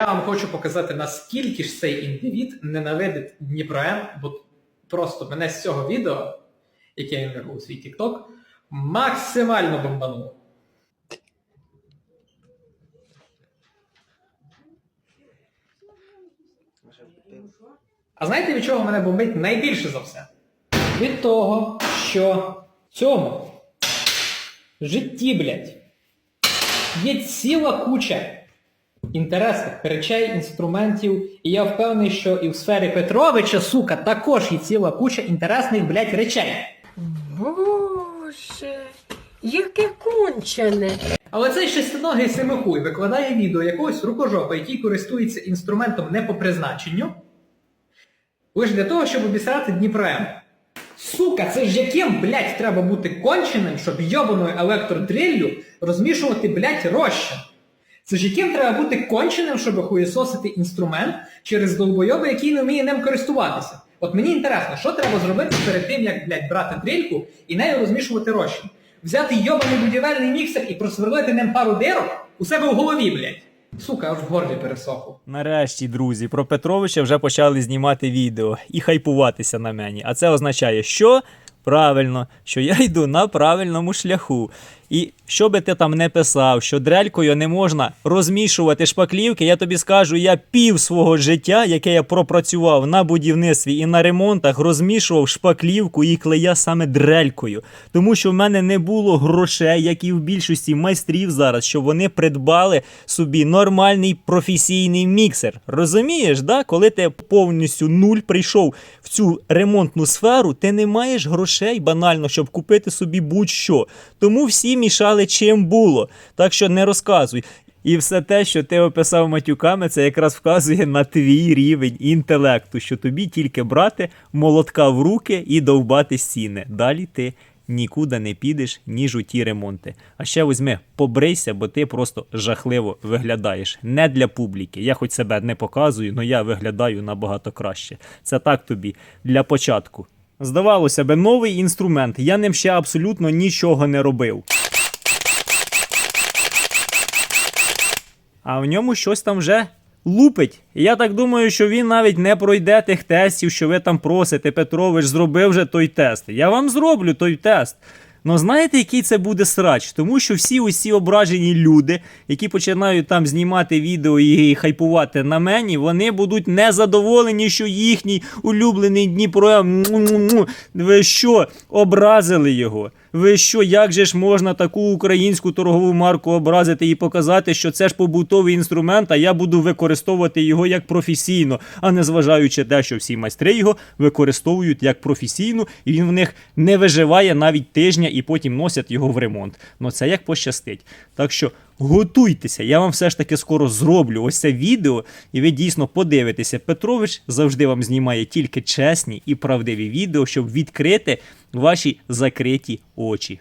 Я вам хочу показати, наскільки ж цей індивід ненавидить Дніпро бо просто мене з цього відео, яке він вирвав у свій TikTok, максимально бомбануло. А знаєте, від чого мене бомбить найбільше за все? Від того, що в цьому житті, блядь, є ціла куча інтересних речей, інструментів, і я впевнений, що і в сфері Петровича, сука, також є ціла куча інтересних, блядь, речей. Боже, яке кончене. Але цей шестиногий семихуй викладає відео якогось рукожопа, який користується інструментом не по призначенню, лише для того, щоб обісрати Дніпро М. Сука, це ж яким, блядь, треба бути конченим, щоб йобаною електродриллю розмішувати, блядь, розчин? Це ж яким треба бути конченим, щоб хуєсосити інструмент через долбойоба, який не вміє ним користуватися? От мені інтересно, що треба зробити перед тим, як, блядь, брати дрельку і нею розмішувати розчин? Взяти йобаний будівельний міксер і просверлити ним пару дирок у себе в голові, блядь. Сука, аж в горлі пересохло. Нарешті, друзі, про Петровича вже почали знімати відео і хайпуватися на мені. А це означає, що правильно, що я йду на правильному шляху. І що би ти там не писав, що дрелькою не можна розмішувати шпаклівки, я тобі скажу, я пів свого життя, яке я пропрацював на будівництві і на ремонтах, розмішував шпаклівку і клея саме дрелькою. Тому що в мене не було грошей, як і в більшості майстрів зараз, щоб вони придбали собі нормальний професійний міксер. Розумієш, да? коли ти повністю нуль прийшов в цю ремонтну сферу, ти не маєш грошей банально, щоб купити собі будь-що. Тому всі мішали чим було. Так що не розказуй. І все те, що ти описав матюками, це якраз вказує на твій рівень інтелекту, що тобі тільки брати молотка в руки і довбати стіни. Далі ти нікуди не підеш, ніж у ті ремонти. А ще візьми, побрийся, бо ти просто жахливо виглядаєш. Не для публіки. Я хоч себе не показую, але я виглядаю набагато краще. Це так тобі для початку. Здавалося би, новий інструмент. Я ним ще абсолютно нічого не робив. А в ньому щось там вже лупить. Я так думаю, що він навіть не пройде тих тестів, що ви там просите. Петрович зробив вже той тест. Я вам зроблю той тест. Ну знаєте, який це буде срач? Тому що всі усі ображені люди, які починають там знімати відео і хайпувати на мені, вони будуть незадоволені, що їхній улюблений Дніпро. Що, образили його? Ви що, як же ж можна таку українську торгову марку образити і показати, що це ж побутовий інструмент, а я буду використовувати його як професійно, а не зважаючи те, що всі майстри його використовують як професійно, і він в них не виживає навіть тижня і потім носять його в ремонт. Ну це як пощастить. Так що готуйтеся, я вам все ж таки скоро зроблю ось це відео, і ви дійсно подивитеся. Петрович завжди вам знімає тільки чесні і правдиві відео, щоб відкрити ваші закриті очі.